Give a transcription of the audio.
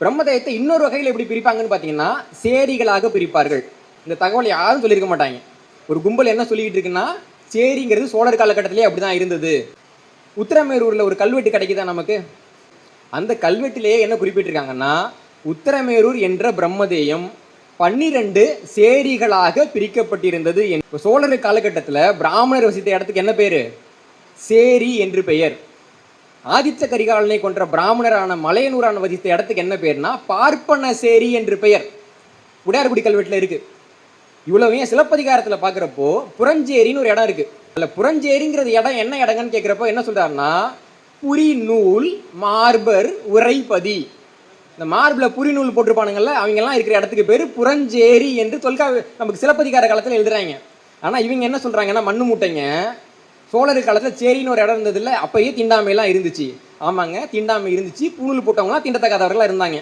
பிரம்மதயத்தை இன்னொரு வகையில் எப்படி பிரிப்பாங்கன்னு பார்த்தீங்கன்னா சேரிகளாக பிரிப்பார்கள். இந்த தகவல் யாரும் சொல்லியிருக்க மாட்டாங்க. ஒரு கும்பல் என்ன சொல்லிக்கிட்டு இருக்குன்னா சேரிங்கிறது சோழர் காலகட்டத்திலே அப்படி தான் இருந்தது. உத்தரமேரூரில் ஒரு கல்வெட்டு கிடைக்குதா நமக்கு? அந்த கல்வெட்டிலேயே என்ன குறிப்பிட்டிருக்காங்கன்னா உத்தரமேரூர் என்ற பிரம்மதேயம் பன்னிரண்டு சேரிகளாக பிரிக்கப்பட்டிருந்தது என்- சோழர் காலகட்டத்தில் பிராமணர் வசித்த இடத்துக்கு என்ன பேர்? சேரி என்று பெயர். ஆதித்த கரிகாலனை கொன்ற பிராமணரான மலையனூரான வதித்த இடத்துக்கு என்ன பேர்னா பார்ப்பனசேரி என்று பெயர். உடையார்குடி கல்வெட்டில் இருக்கு. இவ்வளவையும் சிலப்பதிகாரத்தில் பார்க்குறப்போ புறஞ்சேரின்னு ஒரு இடம் இருக்கு. அதில் புறஞ்சேரிங்கிறது இடம் என்ன இடங்கன்னு கேட்குறப்போ என்ன சொல்றாருன்னா புரி நூல் மார்பர் உரைப்பதி இந்த மார்பில் புரி நூல் போட்டிருப்பானுங்கள்ல அவங்கெல்லாம் இருக்கிற இடத்துக்கு பேர் புறஞ்சேரி என்று தொல்கா நமக்கு சிலப்பதிகார காலத்தில் எழுதுறாங்க. ஆனால் இவங்க என்ன சொல்கிறாங்கன்னா மண்ணு மூட்டைங்க சோழர் காலத்தில் சேரின்னு ஒரு இடம் இருந்ததில்ல அப்பயே தீண்டாமையெல்லாம் இருந்துச்சு. ஆமாங்க தீண்டாமை இருந்துச்சு. பூணூல் போட்டவங்களாம் தீண்டத்தக்காதவர்களாக இருந்தாங்க.